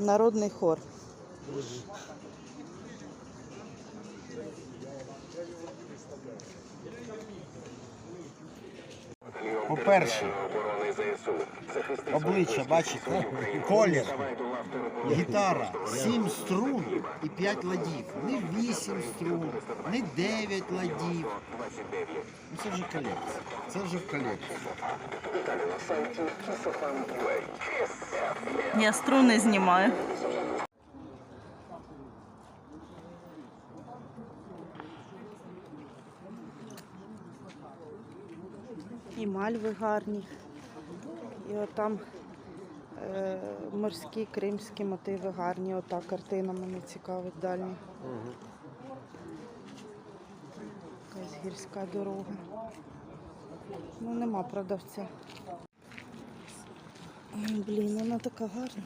Народний хор. По-перше, обличчя, бачите, колір, гітара, 7 струн і 5 ладів. Не 8 струн, не 9 ладів. Ну, це вже колекція. Це вже в колекції. Я струни знімаю. І мальви гарні. І отам е, морські кримські мотиви гарні. Ота картина мене цікавить дальня. Якась гірська дорога. Ну нема продавця. Ой, Блін, вона така гарна.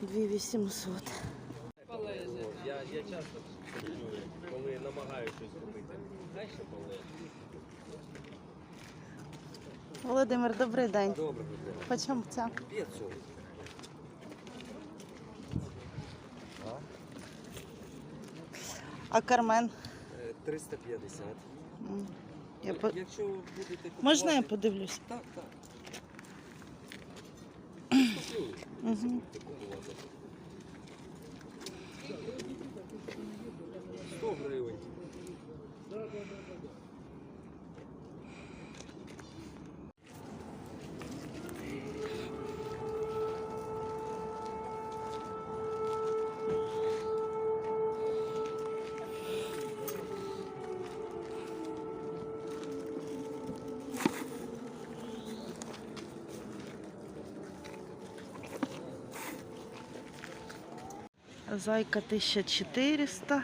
Дві вісімсот. Я, часто чую, коли намагаюся щось купити. Хай ще полежить. Володимир, добрий день. Добре, Почем ця? 500. А кармен? Е, 350. М. Я по... Якщо будете купувати... Можна я подивлюсь? Так, так. Угу. 100 Зайка 1400,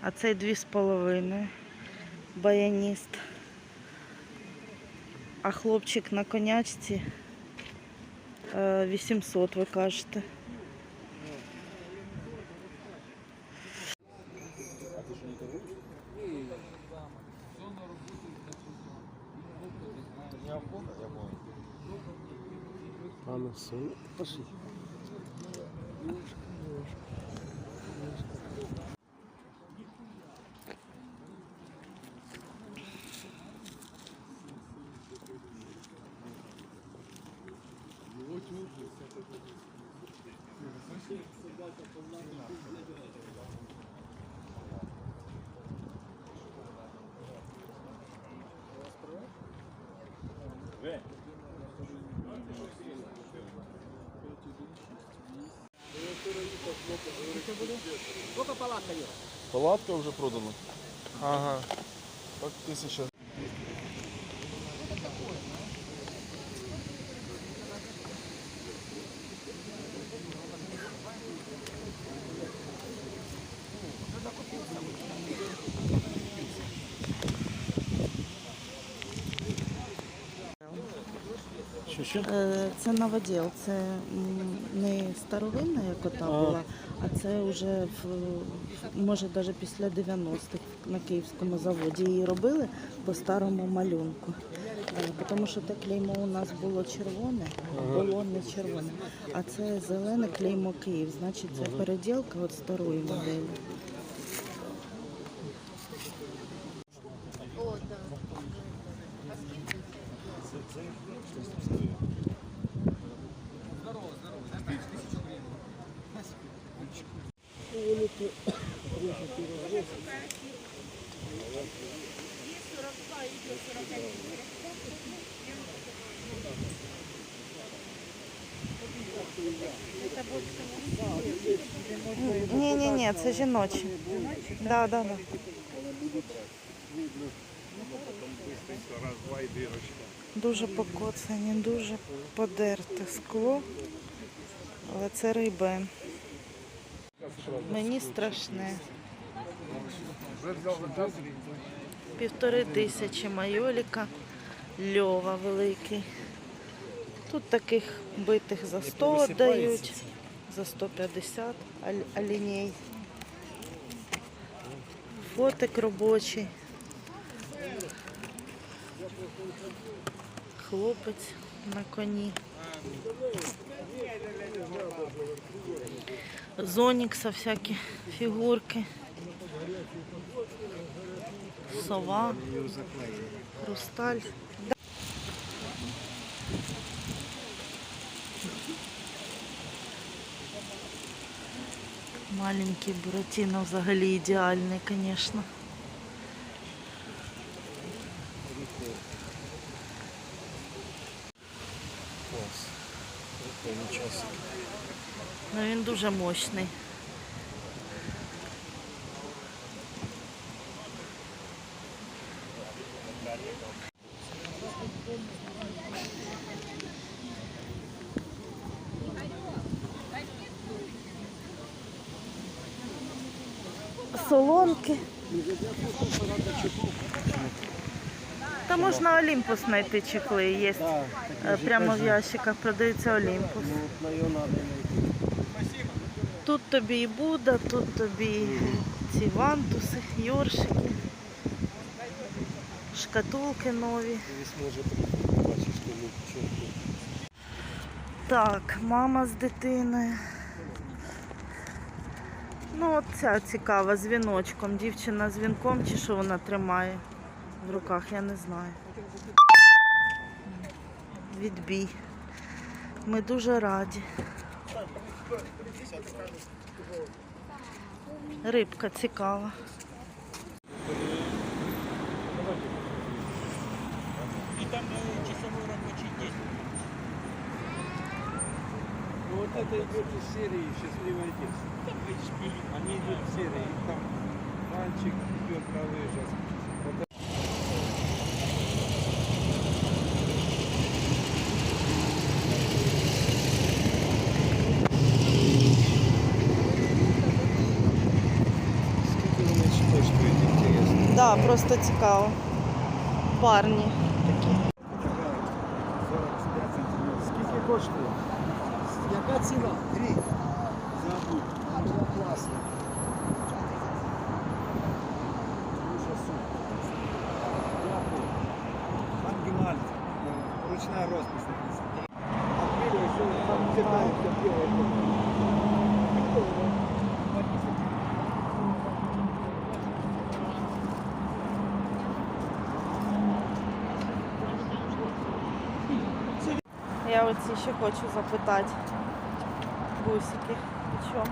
а цей 2,5. Баяніст. А хлопчик на конячці е, 800, ви кажете. А ну все, пошли. Палатка вже продана? Ага. Так, тисяча. Що, що? Е, Це новоділ, це не старовинна, як ота була, а це вже в може навіть після 90-х на київському заводі її робили по старому малюнку. Е, Тому що те клеймо у нас було червоне, було не червоне, а це зелене клеймо Київ. Значить, це переділка від старої моделі. Ні, це жіночі. Да, да, да. Дуже покоцані, дуже подерте скло, але це рейбен. Мені страшне. Півтори тисячі майоліка, льова великий. Тут таких битих за 100 дають, за 150 аль- аліней. Фотик робочий. Хлопець на коні. Зонікса всякі фігурки. Сова. Хрусталь. Маленький Буратино взагалі ідеальний, звісно. Ну він дуже мощний. Солонки. Та можна Олімпус знайти чехли. Є е, прямо в ящиках продаються Олімпус. Тут тобі і Будда, тут тобі і ці вантуси, йоршики, шкатулки нові. Так, мама з дитиною. Ну, от ця цікава з віночком. Дівчина з вінком чи що вона тримає в руках, я не знаю. Відбій. Ми дуже раді. Рибка цікава. это идет из серии «Счастливое детство». Они идут в серии, и там мальчик идет на лыжах. Вот Скільки вони чи коштують, інтересно? Так, да, просто цікаво. Парні такі. Скільки коштує? Какая? Три. За. А, два классно. Дуже супер. Дякую. Я вот еще хочу запитати. Бусики. По чому?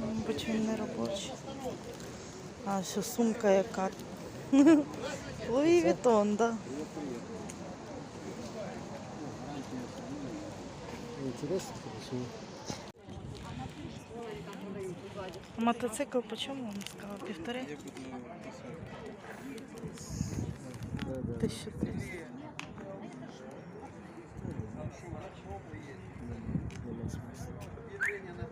Мабуть, він не робочий. А, що сумка яка. Луї Вітон, так. Да. Інтересно, що Мотоцикл по чому він сказав? Півтори? Тисячу триста. нема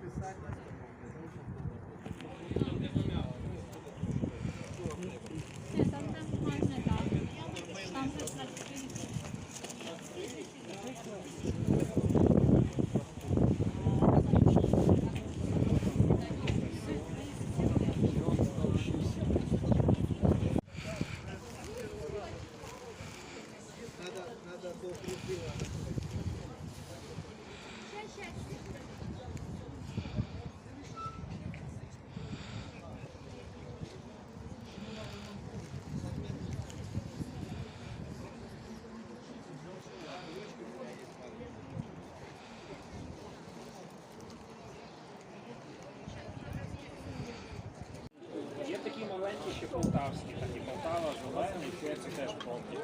ще полтавські, так і Полтава, зелений, це теж помні.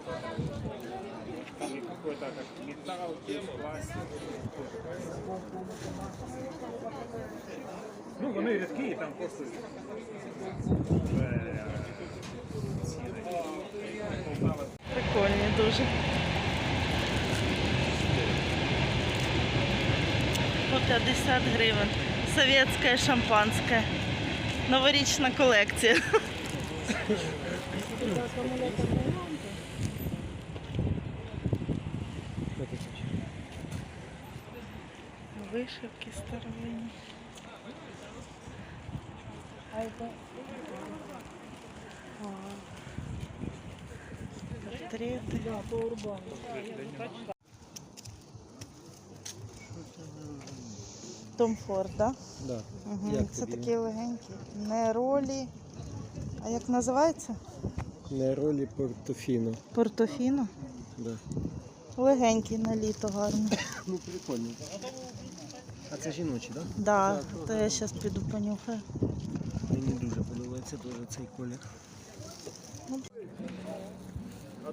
Там і какой-то как металл, пластик. Ну, вони рідкі, і там просто е, ціни. Полтава Прикольні дуже. По 50 гривень. Советське шампанське. Новорічна колекція. Вишивки старовинні. Портрети. Том Форд, так? Да? Да. Угу. Це такі легенькі. Не ролі. А як називається? На ролі Портофіно. Портофіно. Да. Легенький на літо гарно. Ну, прикольно. А це жіночі, так? Да, то я зараз піду понюхаю. Мені дуже подобається дуже цей колір. А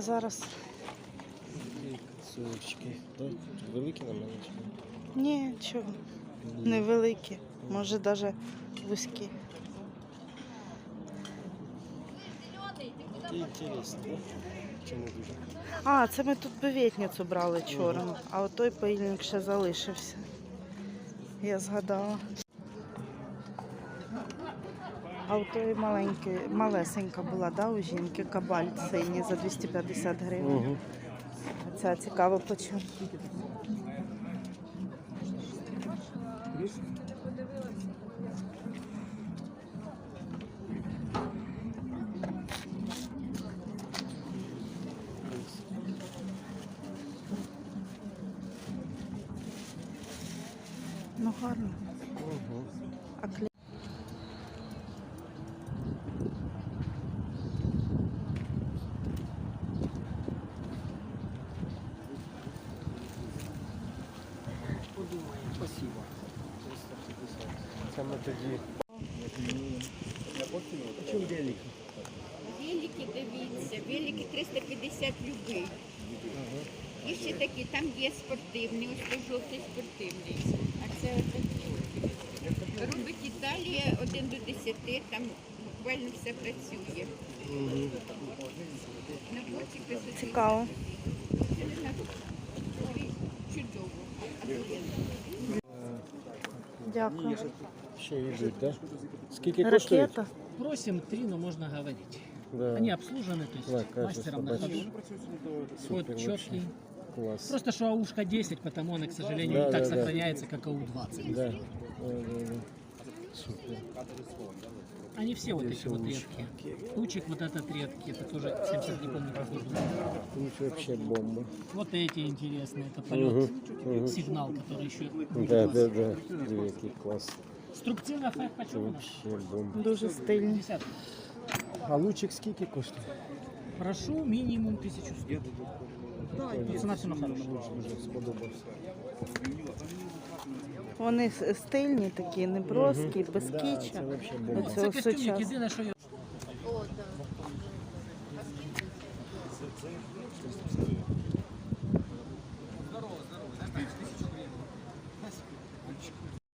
зараз Совочки. Да? Великі на мене ні? чого. Невеликі, може навіть вузькі. Дуже? А, це ми тут беветницю брали чорну, а от той пильник ще залишився. Я згадала. А у тої маленької, малесенька була, да, у жінки кабаль синій за 250 гривень. Угу. Ця цікаво почув. Тоді. Чому великий? Велики, дивіться, велики 350 любий. І ще такі, там є спортивний, ось той жовтий спортивний. А це отакий. Робить Італія 1 до 10, там буквально все працює. На боці красоти. Цікаво. Чудово. Дякую. Ще йдуть, так? Скільки коштує? Ракета. Просим три, но можно говорить. Да. Они обслужены, то есть Да, качество, мастером на бачишь. ходу. Супер Ход вообще. четкий. Клас. Просто что АУшка 10, потому она, к сожалению, Да, не так да, да. сохраняется, как АУ-20. Да. Да, да, да. Супер. Они все вот Здесь эти вот аушки. редкие. Тучек вот этот редкий, это тоже 70 не помню какой был. Тут вообще бомба. Вот эти интересные, это полет, Угу. Угу. сигнал, который еще Да, да, да. Диви, який клас. Структива фэк Це почем у нас? вообще бомба. Дуже стильні. 50. А лучик скільки коштує? Прошу минимум 1100. Цена все на хорошем. Дуже сподобався. Вони стильні такі, не броскі, без кіча. це костюмник, єдине, що я